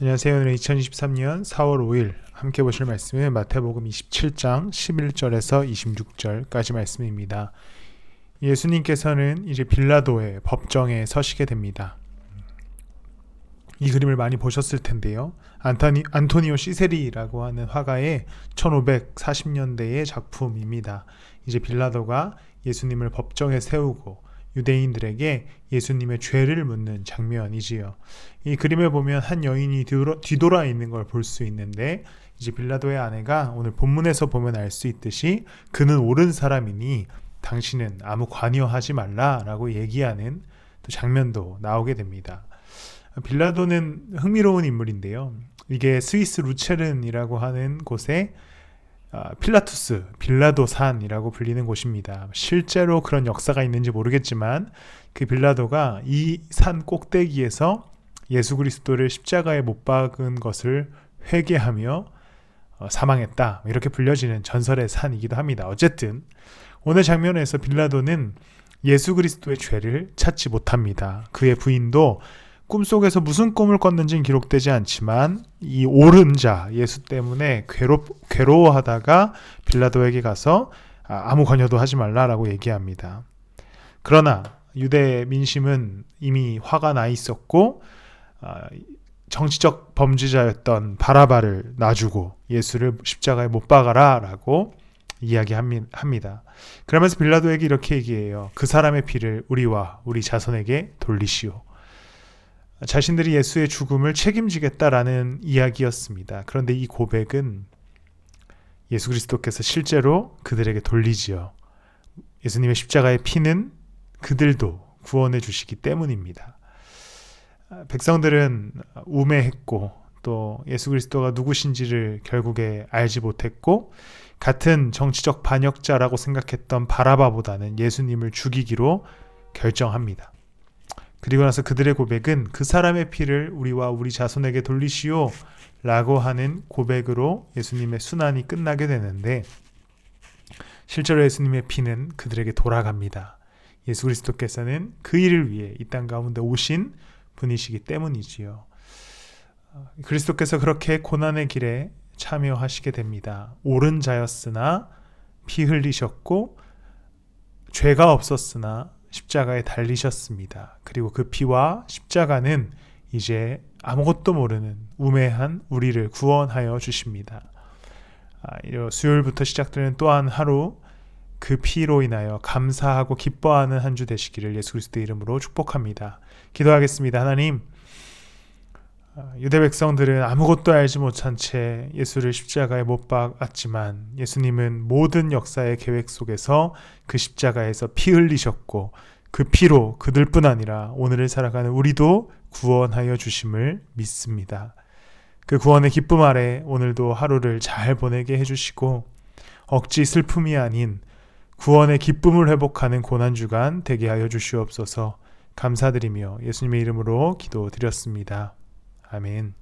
안녕하세요. 오늘 2023년 4월 5일 함께 보실 말씀은 마태복음 27장 11절에서 26절까지 말씀입니다. 예수님께서는 이제 빌라도의 법정에 서시게 됩니다. 이 그림을 많이 보셨을 텐데요. 안타니, 안토니오 시세리라고 하는 화가의 1540년대의 작품입니다. 이제 빌라도가 예수님을 법정에 세우고 유대인들에게 예수님의 죄를 묻는 장면이지요. 이 그림을 보면 한 여인이 뒤돌아 있는 걸 볼 수 있는데 이제 빌라도의 아내가 오늘 본문에서 보면 알 수 있듯이 그는 옳은 사람이니 당신은 아무 관여하지 말라라고 얘기하는 또 장면도 나오게 됩니다. 빌라도는 흥미로운 인물인데요. 이게 스위스 루체른이라고 하는 곳에 아, 필라투스, 빌라도 산이라고 불리는 곳입니다. 실제로 그런 역사가 있는지 모르겠지만 그 빌라도가 이 산 꼭대기에서 예수 그리스도를 십자가에 못 박은 것을 회개하며 어, 사망했다. 이렇게 불려지는 전설의 산이기도 합니다. 어쨌든 오늘 장면에서 빌라도는 예수 그리스도의 죄를 찾지 못합니다. 그의 부인도 꿈속에서 무슨 꿈을 꿨는지는 기록되지 않지만 이 옳은 자 예수 때문에 괴로, 괴로워하다가 빌라도에게 가서 아, 아무 관여도 하지 말라라고 얘기합니다. 그러나 유대 민심은 이미 화가 나 있었고 아, 정치적 범죄자였던 바라바를 놔주고 예수를 십자가에 못 박아라라고 이야기합니다. 그러면서 빌라도에게 이렇게 얘기해요. 그 사람의 피를 우리와 우리 자손에게 돌리시오. 자신들이 예수의 죽음을 책임지겠다라는 이야기였습니다. 그런데 이 고백은 예수 그리스도께서 실제로 그들에게 돌리지요. 예수님의 십자가의 피는 그들도 구원해 주시기 때문입니다. 백성들은 우매했고 또 예수 그리스도가 누구신지를 결국에 알지 못했고 같은 정치적 반역자라고 생각했던 바라바보다는 예수님을 죽이기로 결정합니다. 그리고 나서 그들의 고백은 그 사람의 피를 우리와 우리 자손에게 돌리시오 라고 하는 고백으로 예수님의 순환이 끝나게 되는데 실제로 예수님의 피는 그들에게 돌아갑니다. 예수 그리스도께서는 그 일을 위해 이 땅 가운데 오신 분이시기 때문이지요. 그리스도께서 그렇게 고난의 길에 참여하시게 됩니다. 옳은 자였으나 피 흘리셨고 죄가 없었으나 십자가에 달리셨습니다. 그리고 그 피와 십자가는 이제 아무것도 모르는 우매한 우리를 구원하여 주십니다. 아, 수요일부터 시작되는 또한 하루 그 피로 인하여 감사하고 기뻐하는 한 주 되시기를 예수 그리스도의 이름으로 축복합니다. 기도하겠습니다. 하나님, 아, 유대 백성들은 아무것도 알지 못한 채 예수를 십자가에 못 박았지만 예수님은 모든 역사의 계획 속에서 그 십자가에서 피 흘리셨고 그 피로 그들뿐 아니라 오늘을 살아가는 우리도 구원하여 주심을 믿습니다. 그 구원의 기쁨 아래 오늘도 하루를 잘 보내게 해주시고 억지 슬픔이 아닌 구원의 기쁨을 회복하는 고난주간 되게 하여 주시옵소서 감사드리며 예수님의 이름으로 기도드렸습니다. 아멘.